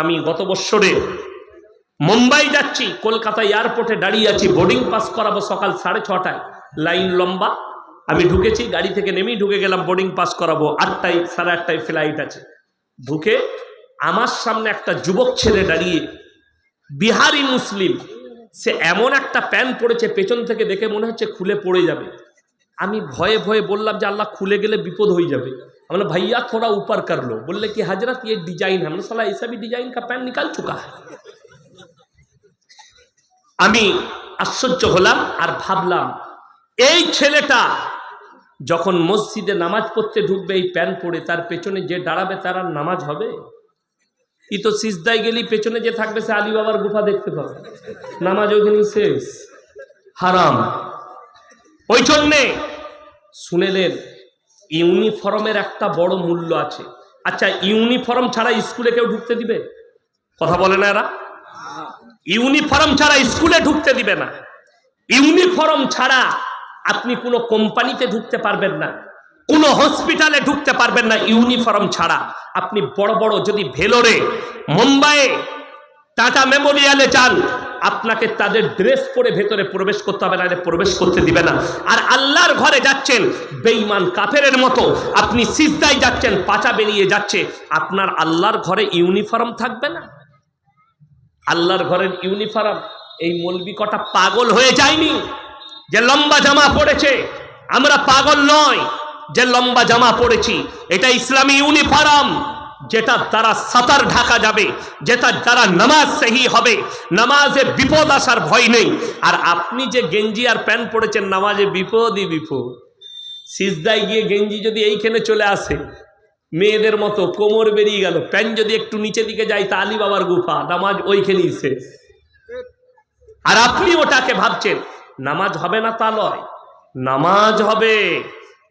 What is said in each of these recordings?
আমি গত বৎসরে মুম্বাই যাচ্ছি কলকাতা এয়ারপোর্টে দাঁড়িয়ে আছি, বোর্ডিং পাস করাবো সকাল সাড়ে ছটায়। লাইন লম্বা। আমি ঢুকেছি, গাড়ি থেকে নেমেই ঢুকে গেলাম, বোর্ডিং পাস করাবো। আটটায়, সাড়ে আটটায় ফ্লাইট আছে। ঢুকে আমার সামনে একটা যুবক ছেলে দাঁড়িয়ে, বিহারি মুসলিম, সে এমন একটা প্যান পড়েছে পেছন থেকে দেখে মনে হচ্ছে খুলে পড়ে যাবে। আমি ভয়ে ভয়ে বললাম যে, আল্লাহ, খুলে গেলে বিপদ হয়ে যাবে। আমরা भैया थोड़ा ऊपर कर लो बोले कि हजरत ये डिजाइन है हमने साला ऐसा भी डिजाइन का पैंट निकाल चुका है আমি আশ্চর্য হলাম আর ভাবলাম এই ছেলেটা যখন মসজিদে নামাজ পড়তে ঢুকবে এই প্যান্ট পরে তার পেছনে যে দাঁড়াবে তার আর নামাজ হবে ই তো সিজদায় গেলি পেছনে যে থাকবে সে আলী বাবার গুফা দেখতে পাবে নামাজ ওইখানেই শেষ হারাম ওই জন্যে শুনেলেন ইউনিফর্মের একটা বড় মূল্য আছে। আচ্ছা ইউনিফর্ম ছাড়া স্কুলে কেউ ঢুকতে দিবে? কথা বলে না এরা? ইউনিফর্ম ছাড়া স্কুলে ঢুকতে দিবে না। ইউনিফর্ম ছাড়া আপনি কোনো কোম্পানিতে ঢুকতে পারবেন না। কোনো হসপিটালে ঢুকতে পারবেন না ইউনিফর্ম ছাড়া। আপনি বড় বড় যদি ভেলোরে, মুম্বাইয়ে, টাটা মেমোরিয়ালে যান আপনাকে তাদের ড্রেস পরে ভেতরে প্রবেশ করতে হবে না প্রবেশ করতে দিবে না। আর আল্লাহর ঘরে যাচ্ছেন, বেঈমান কাফেরের মতো। আপনি সিজদায় যাচ্ছেন, পাচা বেরিয়ে যাচ্ছে। আপনার আল্লাহর ঘরে ইউনিফর্ম থাকবে না? আল্লাহর ঘরের ইউনিফর্ম, এই মলবি কটা পাগল হয়ে যায়নি? যে লম্বা জামা পড়েছে, আমরা পাগল নয়, যে লম্বা জামা পড়েছি, এটা ইসলামী ইউনিফর্ম। যেটা দ্বারা সাতার ঢাকা যাবে, যেটা দ্বারা নামাজ সেহি হবে। নামাজে বিপদ আসার ভয় নেই। আর আপনি যে গেঞ্জি আর প্যান্ট পড়েছেন নামাজে বিপদই বিপদ। সিজদায় গিয়ে গেঞ্জি যদি এইখানে চলে আসে, মেয়েদের মতো কোমর বেরিয়ে গেল, প্যান্ট যদি একটু নিচে দিকে যায়, তা আলী বাবার গুফা, নামাজ ওইখানেই শেষ। আর আপনি ওটাকে ভাবছেন, নামাজ হবে না তা নয়, নামাজ হবে।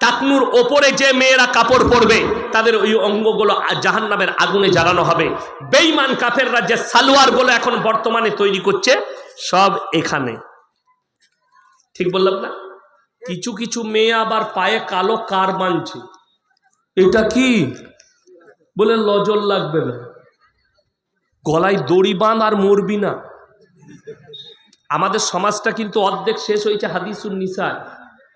টাকনুর ওপরে যে মেয়েরা কাপড় পরবে, তাদের ওই অঙ্গগুলো জাহান নামের আগুনে জ্বালানো হবে। বেইমান কাফেররা যে সালোয়ারগুলো এখন বর্তমানে তৈরি করছে, সব এখানে। ঠিক বললাম না? কিছু কিছু মেয়ে আবার পায়ে কালো কার বানছে এটা কি? বলে লজল লাগবে না। গলায় দড়ি বাঁধ আর মরবি না। আমাদের সমাজটা কিন্তু অর্ধেক শেষ হয়েছে হাদিসুন নিসায়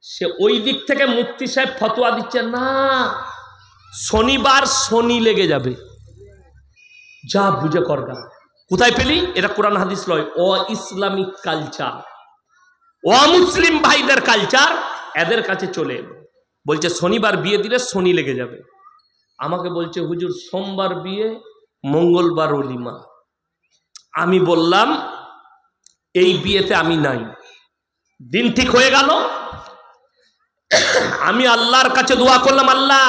সে ওই দিক থেকে মুক্তি সাহেব ফতোয়া দিচ্ছে, না, শনিবার শনি লেগে যাবে। যা বুঝে করগা কোথায় পেলি? এটা কোরআন হাদিস লয়। ও ইসলামিক কালচার। ও মুসলিম ভাইদের কালচার এদের কাছে চলে এলো। বলছে, শনিবার বিয়ে দিলে শনি লেগে যাবে। আমাকে বলছে, হুজুর, সোমবার বিয়ে, মঙ্গলবার অলিমা। আমি বললাম, এই বিয়েতে আমি নাই। দিন ঠিক হয়ে গেল আমি আল্লাহর কাছে দোয়া করলাম, আল্লাহ,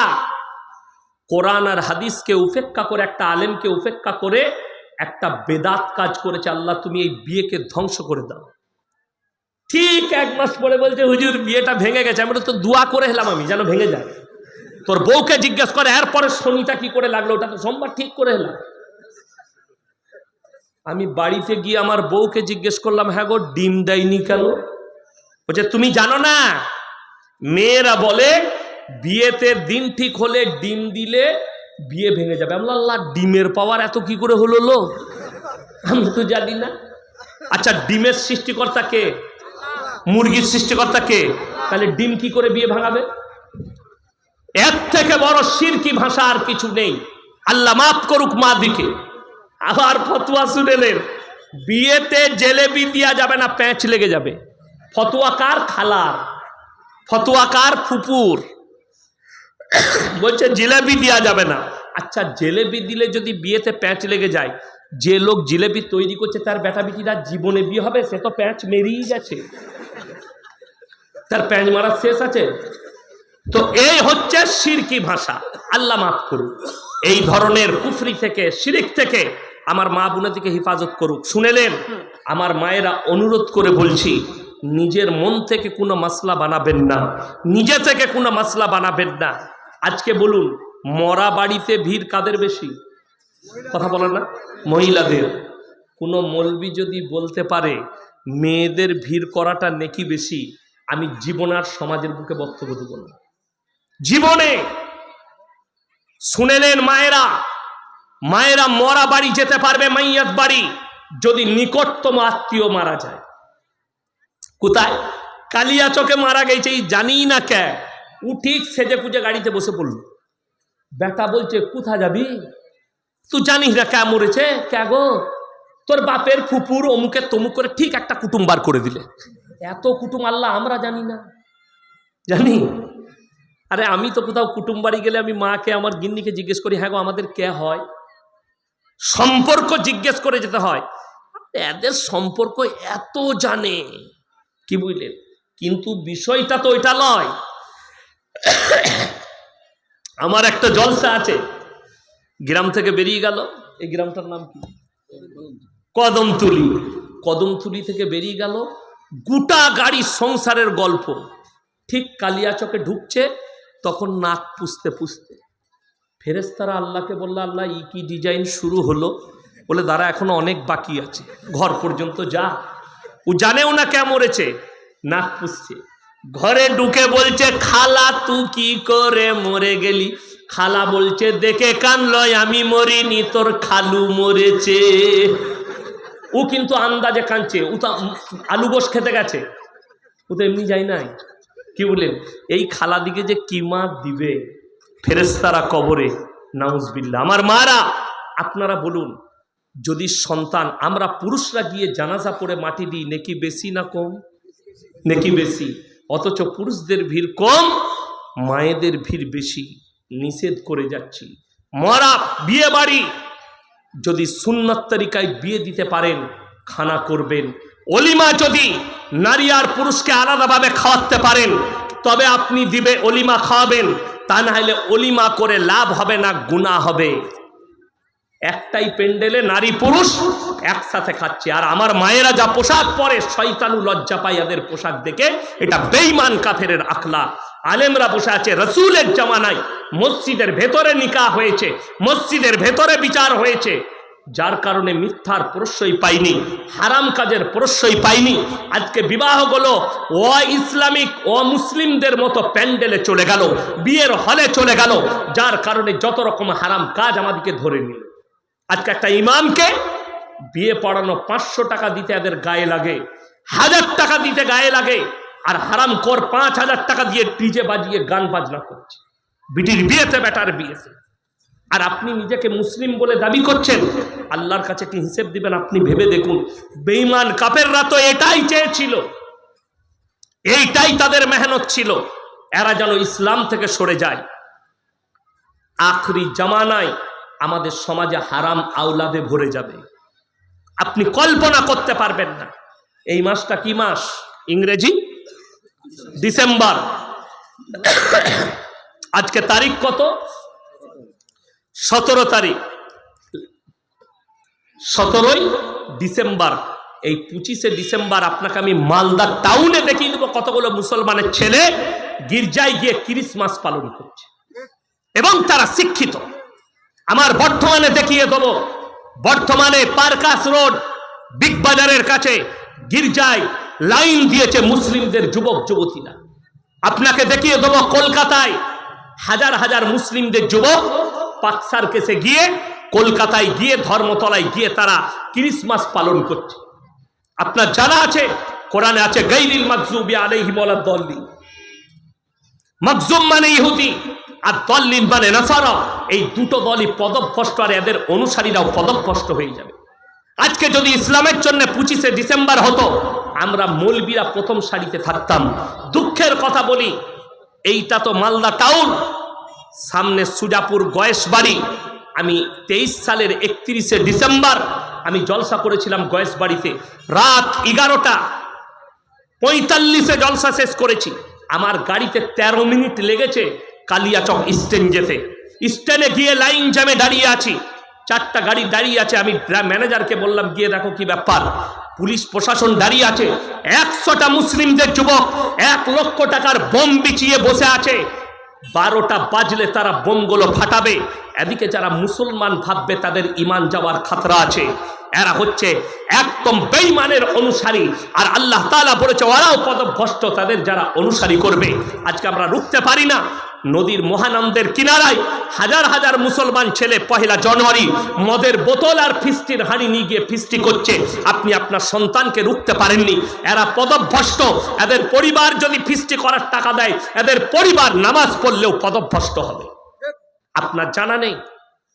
কোরআন আর হাদিসকে উপেক্ষা করে, একটা আলেমকে উপেক্ষা করে, একটা বেদাত কাজ করেছে, আল্লাহ, তুমি এই বিয়েকে ধ্বংস করে দাও। ঠিক এক মাস পরে বলছে, হুজুর, বিয়েটা ভেঙে গেছে আমি তো দোয়া করে এলাম আমি, যেন ভেঙে যায়। তোর বউকে জিজ্ঞেস করে, এরপরে শনিটা কি করে লাগল, ওটা তো সোমবার ঠিক করে এলাম। আমি বাড়িতে গিয়ে আমার বউকে জিজ্ঞেস করলাম হ্যাঁ গো, ডিম দেয়নি কেন? বলছে, তুমি জানো না মেয়েরা বলে, বিয়েতে দিন ঠিক হলে ডিম দিলে বিয়ে ভেঙে যাবে। আমরা আল্লাহ, ডিমের পাওয়ার এত কি করে হলো লো? আমি তো জানি না। আচ্ছা ডিমের সৃষ্টিকর্তা কে? মুরগির সৃষ্টিকর্তা কে? তাহলে ডিম কি করে বিয়ে ভাঙাবে? এর থেকে বড় সিরকি ভাষা আর কিছু নেই। আল্লাহ মাফ করুক মা দিকে। আবার ফতুয়া শুনেলেন বিয়েতে জেলেবি দেওয়া যাবে না, প্যাঁচ লেগে যাবে। ফতুয়া কার? খালার। ফতুয়া কার ফুপুর। বলছে জিলেবি দেওয়া যাবে না। আচ্ছা জিলেবি দিলে যদি বিয়েতে প্যাঁচ লেগে যায়, যে লোক জিলেবি তৈরি করছে, তার বেটা বিটিরা জীবনে বিয়ে হবে, সে তো প্যাঁচ মেরিয়ে গেছে। তার প্যাঁচ মারার শেষ আছে। তো এই হচ্ছে সিরকি ভাষা। আল্লাহ মাফ করুক। এই ধরনের কুফরি থেকে, শিরিক থেকে আমার মা বোনাদিকে হেফাজত করুক। শুনেলেন? আমার মায়েরা অনুরোধ করে বলছি নিজের মন থেকে কোনো মাসলা বানাবেন না। নিজে থেকে কোনো মাসলা বানাবেন না। আজকে বলুন, মরা বাড়িতে ভিড় কাদের বেশি? কথা বলেন না। মহিলাদের। কোনো মলবি যদি বলতে পারে, মেয়েদের ভিড় করাটা নেকি বেশি, আমি জীবন আর সমাজের বুকে বক্তব্য দেবো না। জীবনে শুনে নেন মায়েরা মায়েরা মরা বাড়ি যেতে পারবে মাইয়াত বাড়ি, যদি নিকটতম আত্মীয় মারা যায়। কোথায়? কালিয়া চকে মারা গেছে, এই জানি না কে। ও ঠিক সেজে পুজে গাড়িতে বসে পড়ল। বেটা বলছে কোথা যাবি? তুই জানিস না কে মরেছে? কে গো? তোর বাপের ফুপুর অমুকে তমুক করে ঠিক একটা কুটুম বার করে দিলে। এত কুটুম আল্লাহ, আমরা জানি না। জানি? আরে আমি তো কোথাও কুটুম বাড়ি গেলে আমি মাকে, আমার গিন্নিকে জিজ্ঞেস করি হ্যাঁ গো, আমাদের কে হয়? সম্পর্ক জিজ্ঞেস করে যেতে হয়। এদের সম্পর্ক এত জানে। কি বুঝলেন? কিন্তু বিষয়টা তো ওইটা নয়। আমার একটা জলসা আছে। গ্রাম থেকে বেরিয়ে গেল। এই গ্রামটার নাম কি? কদমতুলি। কদমতুলি থেকে বেরিয়ে গেল। গোটা গাড়ি সংসারের গল্প। ঠিক কালিয়াচকে ঢুকছে, তখন নাক পুষতে পুষতে। ফেরেস্তারা আল্লাহকে বলল, আল্লাহ, ই কি ডিজাইন শুরু হলো? বলে, দাঁড়া, এখনও অনেক বাকি আছে। ঘর পর্যন্ত যা। ও জানেও না কে মরেছে? নাক পুষছে। ঘরে ঢুকে বলছে, খালা, তু কি করে মরে গেলি? খালা বলছে, দেখে কান কানলয় আমি মরিনি, তোর খালু মরেছে। ও কিন্তু আন্দাজে কাঁদছে। ও তো আলু গোস খেতে গেছে। ও তো এমনি যায় নাই। কি বললেন? এই খালা দিকে যে কিমা দিবে? ফেরেস্তারা কবরে নাউজবিল্লা আমার মারা, আপনারা বলুন। যদি সন্তান, আমরা পুরুষরা গিয়ে জানাজা পড়ে মাটি দিই, নেকি বেশি না কম? নেকি বেশি। অথচ পুরুষদের ভিড় কম, মায়েদের ভিড় বেশি। নিষেধ করে যাচ্ছি। মরা বিয়ে বাড়ি যদি সুন্নত তরিকায় বিয়ে দিতে পারেন, খানা করবেন। অলিমা যদি নারী আর পুরুষকে আলাদাভাবে খাওয়াতে পারেন, তবে আপনি দিবে অলিমা খাওয়াবেন। তা না হলে অলিমা করে লাভ হবে না গুণা হবে। একটাই পেন্ডেলে নারী পুরুষ একসাথে খাচ্ছে। আর আমার মায়েরা যা পোশাক পরে, শয়তানু লজ্জা পায় এদের পোশাক দেখে। এটা বেইমান কাফেরের আখলা। আলেমরা বসে আছে, রসুলের জামানায়। মসজিদের ভেতরে নিকা হয়েছে, মসজিদের ভেতরে বিচার হয়েছে। যার কারণে মিথ্যার প্রশ্রয় পাইনি, হারাম কাজের প্রশ্রয় পাইনি। আজকে বিবাহ বিবাহগুলো ও ইসলামিক ও মুসলিমদের মতো প্যান্ডেলে চলে গেল, বিয়ের হলে চলে গেল। যার কারণে যত রকম হারাম কাজ আমাদেরকে ধরে নিল। আজকে একটা ইমামকে বিয়ে পড়ানো পাঁচশো টাকা দিতে এদের গায়ে লাগে, হাজার টাকা দিতে গায়ে লাগে, আর হারাম কর পাঁচ হাজার টাকা দিয়ে ডিজে বাজিয়ে গান বাজনা করছে। বিটির বিয়েতে বেটার বিয়েতে। আর আপনি নিজেকে মুসলিম বলে দাবি করছেন, আল্লাহর কাছে কি হিসেব দিবেন আপনি ভেবে দেখুন। বেঈমান কাপেররা তো এটাই চেয়েছিল, এইটাই তাদের মেহনত ছিল, এরা যেন ইসলাম থেকে সরে যায়। আখরি জামানায় আমাদের সমাজে হারাম আওলাদে ভরে যাবে। আপনি কল্পনা করতে পারবেন না। এই মাসটা কি মাস? ইংরেজি? ডিসেম্বর। আজকে তারিখ কত? সতেরো তারিখ। সতেরোই ডিসেম্বর। এই পঁচিশে ডিসেম্বর আপনাকে আমি মালদা টাউনে দেখিয়ে দেবো কতগুলো মুসলমানের ছেলে গির্জায় গিয়ে ক্রিসমাস পালন করছে। এবং তারা শিক্ষিত। আমার বর্তমানে দেখিয়ে দেবো। বর্তমানে পার্কাস রোড, বিগ বাজারের কাছে গির্জায় লাইন দিয়েছে মুসলিমদের যুবক, যুবতীরা। আপনাকে দেখিয়ে দেবো কলকাতায় হাজার হাজার মুসলিমদের যুবক পাকসার কেসে গিয়ে কলকাতায় গিয়ে ধর্মতলায় গিয়ে তারা ক্রিসমাস পালন করছে। আপনার জানা আছে, কোরআনে আছে গৈরিল মাকজুবি আলাইহি বলা দল্লি মকজুম মানে ইহুদি। আর দল্লিন মানে নাসারা, এই দুটো দলই পদভ্রষ্ট আর এদের অনুসারীরাও পদভ্রষ্ট হয়ে যাবে। আজকে যদি ইসলামের জন্য পঁচিশে ডিসেম্বর হতো, আমরা মৌলবীরা প্রথম সারিতে থাকতাম। দুঃখের কথা বলি, এইটা তো মালদা টাউন। সামনে সুজাপুর গয়েশ বাড়ি। আমি তেইশ সালের একত্রিশে ডিসেম্বর, আমি জলসা করেছিলাম গয়েশ বাড়িতে। রাত এগারোটা, পঁয়তাল্লিশে জলসা শেষ করেছি। আমার গাড়িতে ১৩ মিনিট লেগেছে। কালিয়াচক যেতে। স্ট্যান্ডে গিয়ে লাইন জ্যামে দাঁড়িয়ে আছি। চারটা গাড়ি দাঁড়িয়ে আছে, আমি ম্যানেজারকে বললাম, গিয়ে দেখো কি ব্যাপার। পুলিশ প্রশাসন দাঁড়িয়ে আছে। একশোটা মুসলিমদের যুবক, এক লক্ষ টাকার বোম বিছিয়ে বসে আছে। বারোটা বাজলে তারা বোমগুলো ফাটাবে। এদিকে যারা মুসলমান ভাববে, তাদের ইমান যাওয়ার খাতরা আছে। এরা হচ্ছে একদম বেইমানের অনুসারী। আর আল্লাহ তাআলা বলেছে, ওরাও পদভ্রষ্ট, তাদের যারা অনুসারী করবে। আজকে আমরা রুখতে পারি না। নদীর মহানন্দের কিনারায় হাজার হাজার মুসলমান ছেলে, পহেলা জানুয়ারি, মদের বোতল আর ফিস্টির হাঁড়ি নিয়ে গিয়ে ফিস্টি করছে। আপনি আপনার সন্তানকে রুখতে পারেননি। এরা পদভ্রষ্ট। এদের পরিবার যদি ফিস্টি করার টাকা দেয়, এদের পরিবার নামাজ পড়লেও পদভ্রষ্ট হবে। আপনার জানা নেই?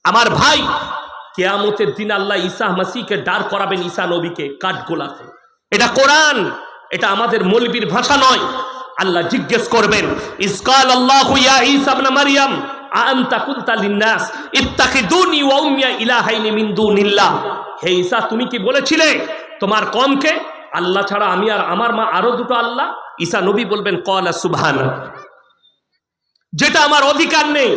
আমার ভাই কেয়ামতের দিন আল্লাহ ঈসা মাসিকে দাঁড় করাবেন ঈসা নবীকে কাঠগোলাতে এটা কোরআন। এটা আমাদের মৌলবীর ভাষা নয়। আল্লাহ জিজ্ঞেস করবেন, ইসকাল আল্লাহ ইয়া ঈসা ইবনে মারইয়াম আনতা কুনতা লিন্নাস? ইত্তাখিদুনি ওয়া উম্মিয়া ইলাহাইনি মিন দুনিল্লাহ। হে ঈসা, তুমি কি বলেছিলে? তোমার কমকে? আল্লাহ ছাড়া আমি আর আমার মা আরও দুটো আল্লাহ? ঈসা নবী বলবেন কলা সুবহানা যেটা আমার অধিকার নেই,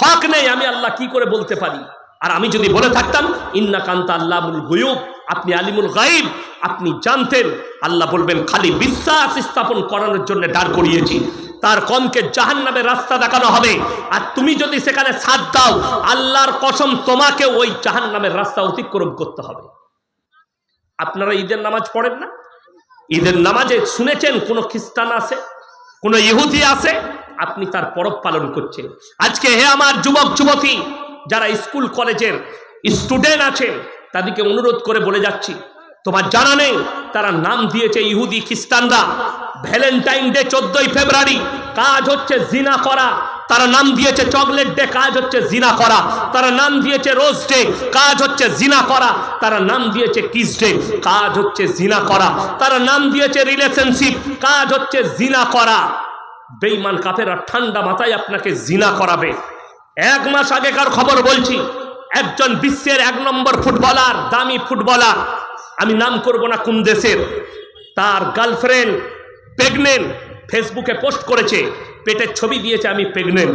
হক নেই, আমি আল্লাহ কি করে বলতে পারি? আর আমি যদি বলে থাকতাম ইন্না কান্তা আল্লাহুল গুয়ুব, আপনি আলিমুল গাইব আপনি জানতেন, আল্লাহ বলবেন, খালি বিশ্বাস স্থাপন করানোর জন্য দাঁড় করিয়েছি। তার কমকে জাহান নামে রাস্তা দেখানো হবে। আর তুমি যদি সেখানে সাথ দাও, আল্লাহর কসম তোমাকে ওই জাহান নামের রাস্তা অতিক্রম করতে হবে। আপনারা ঈদের নামাজ পড়েন না? ঈদের নামাজে শুনেছেন, কোনো খ্রিস্টান আছে? কোনো ইহুদি আছে? আপনি তার পরব পালন করছেন। আজকে হে আমার যুবক, যুবতী, যারা স্কুল, কলেজের স্টুডেন্ট আছেন, তাদেরকে অনুরোধ করে বলে যাচ্ছি তোমার জানা নেই, তারা নাম দিয়েছে ইহুদি খ্রিস্টানরা। ভ্যালেন্টাইন ডে চোদ্দই ফেব্রুয়ারি, কাজ হচ্ছে জিনা করা। তারা নাম দিয়েছে চকলেট ডে, কাজ হচ্ছে জিনা করা। তারা নাম দিয়েছে রোজ ডে, কাজ হচ্ছে জিনা করা। তারা নাম দিয়েছে কিস ডে, কাজ হচ্ছে জিনা করা। তারা নাম দিয়েছে রিলেশনশিপ, কাজ হচ্ছে জিনা করা। বেইমান কাফেরা ঠান্ডা মাথায় আপনাকে জিনা করাবে। এক মাস আগেকার খবর বলছি, একজন বিশ্বের এক নম্বর ফুটবলার, দামি ফুটবলার আমি নাম করব না কোন দেশের। তার গার্লফ্রেন্ড প্রেগনেন্ট ফেসবুকে পোস্ট করেছে, পেটের ছবি দিয়েছে আমি প্রেগনেন্ট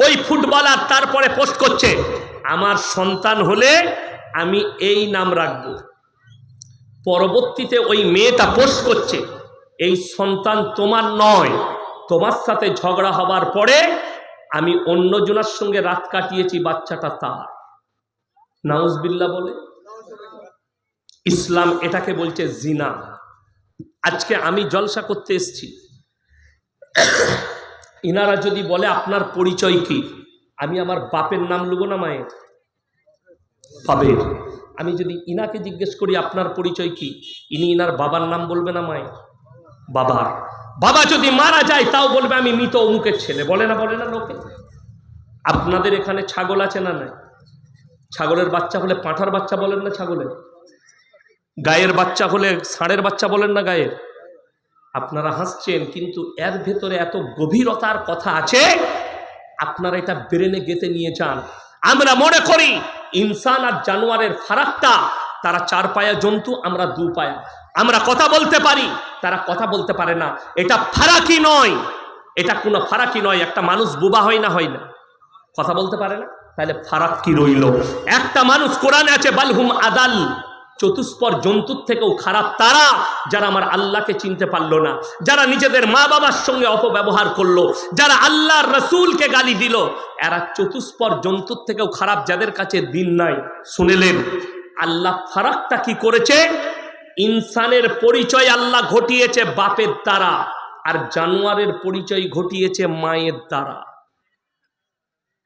ওই ফুটবলার তারপরে পোস্ট করছে, আমার সন্তান হলে আমি এই নাম রাখব। পরবর্তীতে ওই মেয়েটা পোস্ট করছে, এই সন্তান তোমার নয়, তোমার সাথে ঝগড়া হবার পরে আমি অন্যজনের সঙ্গে রাত কাটিয়েছি বাচ্চাটা তার। নাউজবিল্লা বলে। ইসলাম এটাকে বলছে জিনা। আজকে আমি জলসা করতে এসছি। ইনারা যদি বলে, আপনার পরিচয় কি? আমি আমার বাপের নাম লুবো না, মায়ের? বাবের আমি যদি ইনাকে জিজ্ঞেস করি, আপনার পরিচয় কি? ইনি ইনার বাবার নাম বলবে না, মায়ের? বাবার। বাবা যদি মারা যায়, তাও বলবে, আমি মৃত অমুকের ছেলে। বলে না বলে না লোকে? আপনাদের এখানে ছাগল আছে না নাই? ছাগলের বাচ্চা হলে পাঁঠার বাচ্চা বলেন না ছাগলের? গায়ের বাচ্চা হলে ষাঁড়ের বাচ্চা বলেন না গায়ের? আপনারা হাসছেন, কিন্তু এর ভেতরে এত গভীরতার কথা আছে, আপনারা এটা ব্রেনে গেতে নিয়ে যান। আমরা মনে করি ইনসান আর জানোয়ারের ফারাকটা, তারা চার পায়া জন্তু, আমরা দু পায়া। আমরা কথা বলতে পারি, তারা কথা বলতে পারে না। এটা ফারাকি নয়। এটা কোনো ফারাকি নয়, একটা মানুষ বোবা হয় না হয় না। কথা বলতে পারে না? তাহলে ফারাক কি রইল? একটা মানুষ কোরআনে আছে, বালহুম আদাল। চতুষ্পর জন্তুর থেকেও খারাপ তারা যারা আমার আল্লাহকে চিনতে পারল না, যারা নিজেদের মা বাবার সঙ্গে অপব্যবহার করল, যারা আল্লাহর রসুলকে গালি দিল, এরা চতুষ্পর জন্তুর থেকেও খারাপ যাদের কাছে দিন নাই। শুনেলেন, আল্লাহ ফারাকটা কি করেছে? ইনসানের পরিচয় আল্লাহ ঘটিয়েছে বাপের দ্বারা আর জানোয়ারের পরিচয় ঘটিয়েছে মায়ের দ্বারা।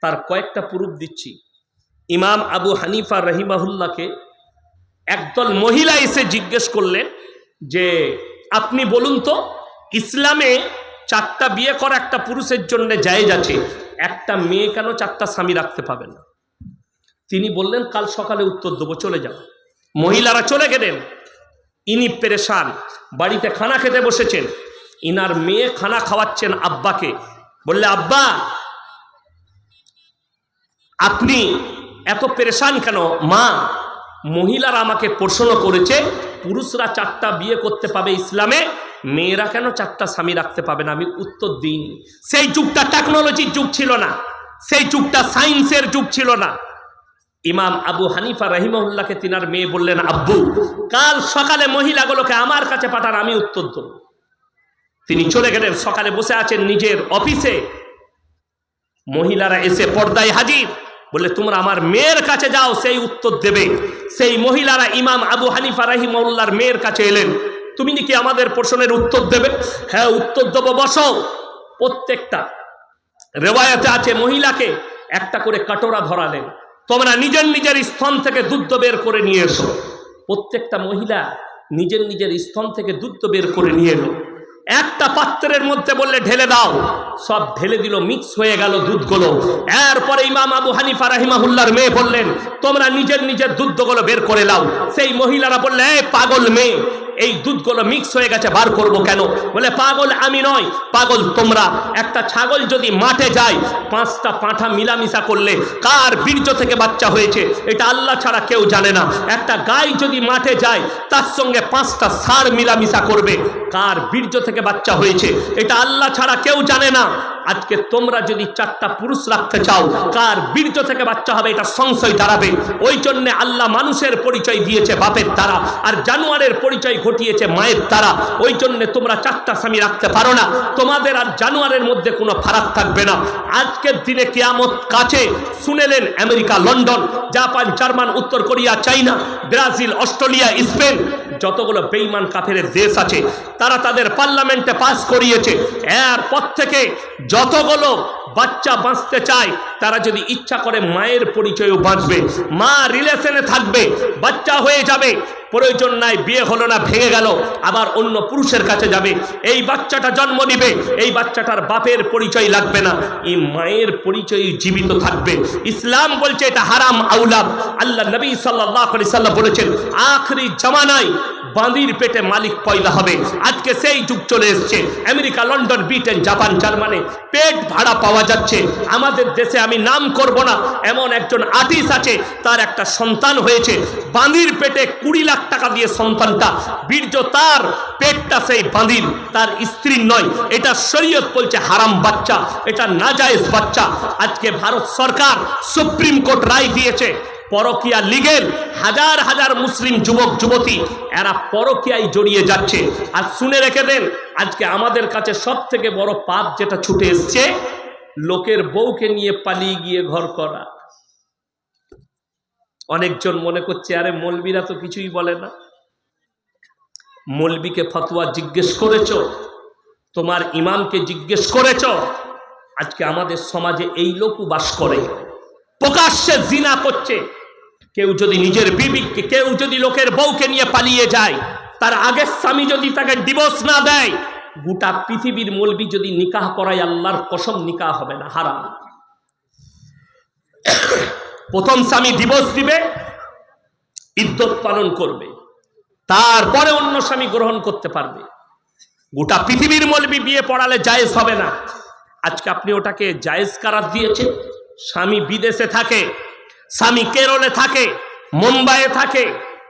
তার কয়েকটা প্রুফ দিচ্ছি। ইমাম আবু হানিফা রহিমাহুল্লাহকে একদল মহিলা এসে জিজ্ঞেস করলেন যে, আপনি বলুন তো, ইসলামে চারটা বিয়ে করা একটা পুরুষের জন্য জায়েজ আছে, একটা মেয়ে কেন চারটা স্বামী রাখতে পাবে না? তিনি বললেন, কাল সকালে উত্তর দেবো, চলে যাও। মহিলারা চলে গেলেন। ইনি পেরেশান, বাড়িতে খানা খেতে বসেছেন। ইনার মেয়ে খানা খাওয়াচ্ছেন আব্বাকে। বললে, আব্বা, আপনি এত পেরেশান কেন? মা মহিলারা আমাকে প্রশ্ন করেছে, পুরুষরা চারটা বিয়ে করতে পাবে ইসলামে, মেয়েরা কেন চারটা স্বামী রাখতে পাবে না? আমি উত্তর দিইনি সেই যুগটা টেকনোলজির যুগ ছিল না। সেই যুগটা সায়েন্সের যুগ ছিল না। ইমাম আবু হানিফা রহিমউল্লাহকে তিনার মেয়ে বললেন, আব্বু, কাল সকালে মহিলাগুলোকে আমার কাছে পাঠান, আমি উত্তর দেব। তিনি চলে গেলেন, সকালে বসে আছেন নিজের অফিসে। মহিলারা এসে পর্দায় হাজির। বলে তোমরা আমার মেয়ের কাছে যাও, সেই উত্তর দেবে। সেই মহিলারা ইমাম আবু হানিফা রাহিমউল্লাহর মেয়ের কাছে এলেন। তুমি নাকি আমাদের প্রশ্নের উত্তর দেবে? হ্যাঁ উত্তর দেবো, বসো। প্রত্যেকটা রেওয়ায়তে আছে মহিলাকে একটা করে কাটোরা ধরালেন। তোমরা নিজের নিজের স্তন থেকে দুধ বের করে নিয়ে এসো। প্রত্যেকটা মহিলা নিজের নিজের স্তন থেকে দুধ বের করে নিয়ে এলো। একটা পাত্রের মধ্যে বললে, ঢেলে দাও। সব ঢেলে দিল মিক্স হয়ে গেল দুধগুলো। এরপরে ইমাম আবু হানিফা রাহিমাহুল্লার মেয়ে বললেন, তোমরা নিজের নিজের দুধগুলো বের করে লাও। সেই মহিলারা বললে এ পাগল মেয়ে এই দুধগুলো মিক্স হয়ে গেছে, বার করব কেন? বলে, পাগল আমি নয়। পাগল তোমরা। একটা ছাগল যদি মাঠে যায়, পাঁচটা পাঁঠা মিলামিশা করলে কার বীর্য থেকে বাচ্চা হয়েছে? এটা আল্লাহ ছাড়া কেউ জানে না। একটা গাই যদি মাঠে যায়, তার সঙ্গে পাঁচটা সার মিলামিশা করবে, কার বীর্য থেকে বাচ্চা হয়েছে? এটা আল্লাহ ছাড়া কেউ জানে না। আজকে তোমরা যদি চারটা পুরুষ রাখতে চাও, কার বীর্য থেকে বাচ্চা হবে এটা সংশয় দাঁড়াবে। ওই জন্যে আল্লাহ মানুষের পরিচয় দিয়েছে বাপের দ্বারা, আর জানোয়ারের পরিচয় ঘটিয়েছে মায়ের দ্বারা। ওই জন্যে তোমরা চারটা স্বামী রাখতে পারো না। তোমাদের আর জানোয়ারের মধ্যে কোনো ফারাক থাকবে না। আজকের দিনে কেয়ামত কাছে শুনেলেন আমেরিকা, লন্ডন, জাপান, জার্মান, উত্তর Korea, China, Brazil, Australia, Spain, যতগুলো বেইমান কাফের দেশ আছে, তারা তাদের পার্লামেন্টে পাস করিয়েছে। এরপর থেকে যতগুলো বাচ্চা বাঁচতে চায়, তারা যদি ইচ্ছা করে মায়ের পরিচয়ও বাঁচবে, মা রিলেশনে থাকবে, বাচ্চা হয়ে যাবে প্রয়োজন নাই, বিয়ে হলো না, ভেঙে গেল, আবার অন্য পুরুষের কাছে যাবে। এই বাচ্চাটা জন্ম নিবে, এই বাচ্চাটার বাপের পরিচয় লাগবে না। এই মায়ের পরিচয় জীবিত থাকবে। ইসলাম বলছে এটা হারাম আউলাদ। আল্লাহ নবী সাল্লাহ আলি সাল্লাম বলেছেন, আখরি জামানায় বাঁদির পেটে মালিক পয়দা হবে। আজকে সেই যুগ চলে এসছে। America, London, Britain, Japan, Germany, পেট ভাড়া পাওয়া যাচ্ছে। আমাদের দেশে আমি নাম করব না। এমন একজন আর্টিস্ট আছে, তার একটা সন্তান হয়েছে। বাঁদির পেটে কুড়ি লাখ টাকা দিয়ে সন্তানটা বীর্য তার পেটটা সেই বাঁদির তার স্ত্রীর নয়, এটা শরীয়ত বলছে হারাম বাচ্চা, এটা নাজায়েজ বাচ্চা। আজকে ভারত সরকার সুপ্রিম কোর্ট রায় দিয়েছে, পরকিয়া লিগের হাজার হাজার মুসলিম যুবক, যুবতী, এরা পরকিয়ায় জড়িয়ে যাচ্ছে। আর শুনে রেখে দেন, আজকে আমাদের কাছে সব থেকে বড় পাপ যেটা ছুটে এসছে, লোকের বউকে নিয়ে পালিয়ে গিয়ে ঘর করা। অনেকজন মনে করছে, আরে, মলবিরা তো কিছুই বলে না। মলবিকে ফতোয়া জিজ্ঞেস করেছ? তোমার ইমামকে জিজ্ঞেস করেছ? আজকে আমাদের সমাজে এই লোকও বাস করে। প্রকাশ্যে জিনা করছে। কেউ যদি নিজের বিবিকে, কেউ যদি লোকের বউকে নিয়ে পালিয়ে যায়, তার আগের স্বামী যদি তাকে ডিভোর্স না দেয়, গোটা পৃথিবীর মলবি যদি নিকাহ করায় আল্লাহর কসম, নিকাহ হবে না, হারাম। প্রথম স্বামী ডিভোর্স দিবে ইদ্যত পালন করবে। তারপরে অন্য স্বামী গ্রহণ করতে পারবে। গোটা পৃথিবীর মলবি বিয়ে পড়ালে জায়েজ হবে না। আজকে আপনি ওটাকে জায়েজ কারার দিয়েছেন। স্বামী বিদেশে থাকে, স্বামী কেরলে থাকে, মুম্বাইয়ে থাকে,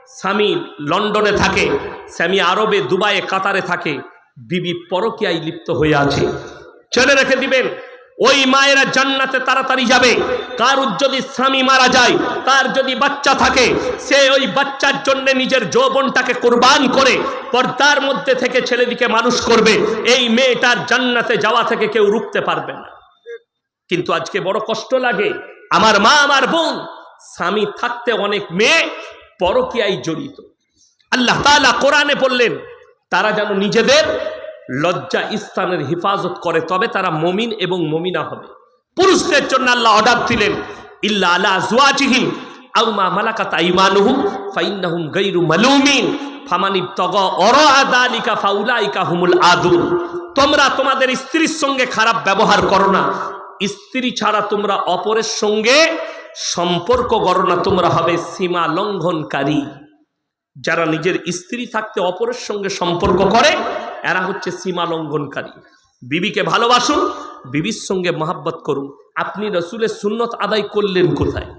স্বামী লন্ডনে থাকে, স্বামী আরবে, দুবাইয়ে, কাতারে থাকে, বিবি পরকিয়ায় লিপ্ত হয়ে আছে। ছেলে রেখে দিবেন ওই মায়েরা জান্নাতে তাড়াতাড়ি যাবে। কারুর যদি স্বামী মারা যায়, তার যদি বাচ্চা থাকে, সে ওই বাচ্চার জন্য নিজের যৌবনটাকে কোরবান করে পর্দার মধ্যে থেকে ছেলেদিকে মানুষ করবে। এই মেয়েটার জান্নাতে যাওয়া থেকে কেউ রুখতে পারবে না। কিন্তু আজকে বড় কষ্ট লাগে। আমার মা, আমার বোন, স্বামী থাকতে অনেক মেয়ে পরকিয়ায় জড়িত। আল্লাহ তালা কোরআনে বললেন, তারা যেন নিজেদের লজ্জা স্থানের হেফাজত করে, তবে তারা মমিন এবং মমিনা হবে। পুরুষদের জন্য আল্লাহ অর্ডার দিলেন, ইল্লা আলা জুয়াজিহিম আও মা মালাকাত আইমানুহুম ফাইন্নাহুম গায়রু মালুমিন, ফামান ইবতাগা ওরাআ যালিকা ফাউলাইকা হুমুল আদুন। তোমরা তোমাদের স্ত্রীর সঙ্গে খারাপ ব্যবহার করো না। স্ত্রী ছাড়া তোমরা অপরের সঙ্গে সম্পর্ক করো না, তোমরা হবে সীমা লঙ্ঘনকারী। যারা নিজের স্ত্রী থাকতে অপরের সঙ্গে সম্পর্ক করে এরা হচ্ছে সীমা লঙ্ঘনকারী। বিবিকে ভালোবাসুন, বিবির সঙ্গে মহাব্বত করুন। আপনি রসুলের সুন্নত আদায় করলেন কোথায়?